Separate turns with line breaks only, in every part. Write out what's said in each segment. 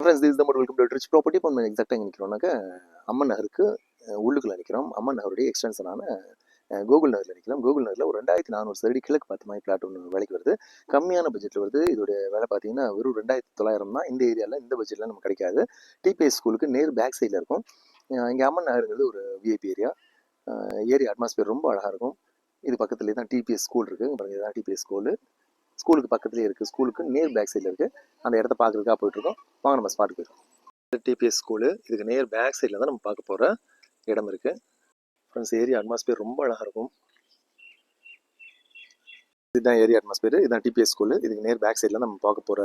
Friends this தம் welcome to rich property இப்போ நம்ம எக்ஸாக்டாக எங்கே நிற்கிறோம்னாக்க அம்மன் நகருக்கு உள்ளுக்குள்ள நிற்கிறோம் அம்மன் நகருடைய எக்ஸ்டென்ஷனான அஹ், கோகுல் நகரில் நிற்கிறோம் கோகுல் நகரில் ஒரு ரெண்டாயிரத்தி நானூறு சதுரடி கிழக்கு பார்த்த மாதிரி பிளாட் ஒன்று விலைக்கு வருது. கம்மியான பட்ஜெட்டில் வருது. இதோடைய விலை பார்த்தீங்கன்னா வெறும் ரெண்டாயிரத்தி தொள்ளாயிரம் தான். இந்த ஏரியாவில் இந்த பட்ஜெட்டில் நமக்கு கிடைக்காது. டிபிஎஸ் ஸ்கூலுக்கு நேர் பேக் சைடில் இருக்கும். இங்கே அம்மன் நகருங்கிறது ஒரு விஐபி ஏரியா ஏரியா அட்மாஸ்பியர் ரொம்ப அழகாக இருக்கும். இது பக்கத்துலேயே தான் டிபிஎஸ் ஸ்கூல் இருக்குது பாருங்கள் இதுதான் டிபிஎஸ் ஸ்கூலு ஸ்கூலுக்கு பக்கத்துலேயே இருக்குது ஸ்கூலுக்கு நேர் பேக் சைடில் இருக்குது அந்த இடத்த பார்க்குறதுக்காக போயிட்டுருக்கோம். வாங்க நம்ம ஸ்பாட்டுக்கு போயிடும் டிபிஎஸ் ஸ்கூலு இதுக்கு நேர் பேக் சைடில் தான் நம்ம பார்க்க போகிற இடம் இருக்குது ஃப்ரெண்ட்ஸ் ஏரியா அட்மாஸ்பியர் ரொம்ப அழகாக இருக்கும். இதுதான் ஏரியா அட்மாஸ்பியர் இதுதான் டிபிஎஸ் ஸ்கூலு இதுக்கு நேர் பேக் சைடில் நம்ம பார்க்க போகிற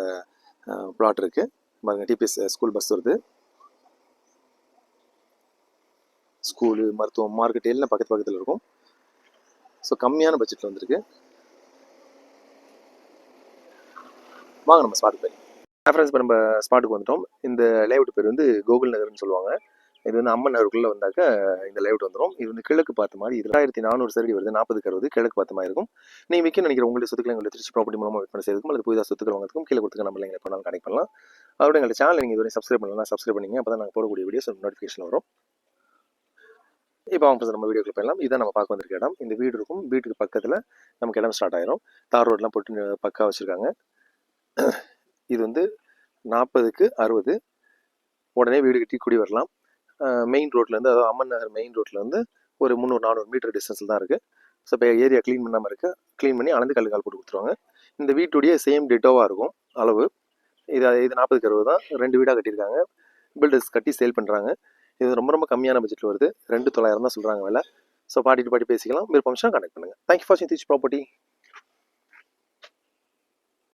பிளாட் இருக்குது பாருங்கள் டிபிஎஸ் ஸ்கூல் பஸ் வருது. ஸ்கூலு மருத்துவம் மார்க்கெட் எல்லாம் பக்கத்து பக்கத்தில் இருக்கும். ஸோ கம்மியான பட்ஜெட்டில் வந்திருக்கு. வாங்க நம்ம ஸ்பாட்டுக்கு போய். ரெஃபரன்ஸ் இப்போ நம்ம ஸ்பாட்டுக்கு வந்துட்டோம். இந்த லேஅவுட் பேர் வந்து கோகுல் நகர்னு சொல்லுவாங்க. இது வந்து அம்மன் நகருக்குள்ளே வந்தாக்க இந்த லேஅவுட் வந்துடும் இது வந்து கிழக்கு பார்த்த மாதிரி இது ரெண்டாயிரத்தி நானூறு சரடி வருது நாற்பதுக்கு அறுபது கிழக்கு பார்த்த மாதிரி இருக்கும். நீங்கள் விற்க நினைக்கிற உங்களுடைய சொத்துக்களை எங்களுடைய திருச்சி ப்ராப்பர்ட்டி மூலமாக விற்பனை செய்யறதுக்கும் அல்லது புதிதாக சொத்துக்கள் வாங்கிறதுக்கும் கீழே கொடுத்துக்க நம்ம எங்களை பண்ணாலும் கனெக்ட் பண்ணலாம். அதோட எங்கள் சேனல் நீங்கள் இதுவரை சப்ஸ்கிரைப் பண்ணலாம் சப்ஸ்கிரைப் பண்ணிங்க. அப்போ தான் நாங்கள் போடக்கூடிய வீடியோஸ் நோட்டிஃபிகேஷன் வரும். இப்போ அவங்க நம்ம வீடியோக்குள்ள போயிடலாம். இதான் நம்ம பார்க்க வந்திருக்க இடம். இந்த வீடு இருக்கும். வீட்டுக்கு பக்கத்தில் நமக்கு இடம் ஸ்டார்ட் ஆயிரும். தார் ரோட்லாம் போட்டு பக்கா வச்சுருக்காங்க. இது வந்து நாற்பதுக்கு அறுபது. உடனே வீடு கட்டி குடி வரலாம். மெயின் ரோட்லேருந்து அதாவது அம்மன் நகர் மெயின் ரோட்லேருந்து ஒரு முந்நூறு நானூறு மீட்டர் டிஸ்டன்ஸில் தான் இருக்குது ஸோ இப்போ ஏரியா க்ளீன் பண்ணாமல் இருக்கு. க்ளீன் பண்ணி அளந்து கல் கால் போட்டு கொடுத்துருவாங்க. இந்த வீட்டுடைய சேம் டிட்டோவாக இருக்கும் அளவு. இது இது நாற்பதுக்கு அறுபது தான். ரெண்டு வீடாக கட்டியிருக்காங்க. பில்டர்ஸ் கட்டி சேல் பண்ணுறாங்க இது ரொம்ப ரொம்ப கம்மியான பட்ஜெட்டில் வருது. ரெண்டு தொள்ளாயிரம் தான் சொல்கிறாங்க விலை. ஸோ பாட்டிட்டு பாட்டி பேசிக்கலாம். விருப்பம் கனெக்ட் பண்ணுங்கள் thank you for seeing this property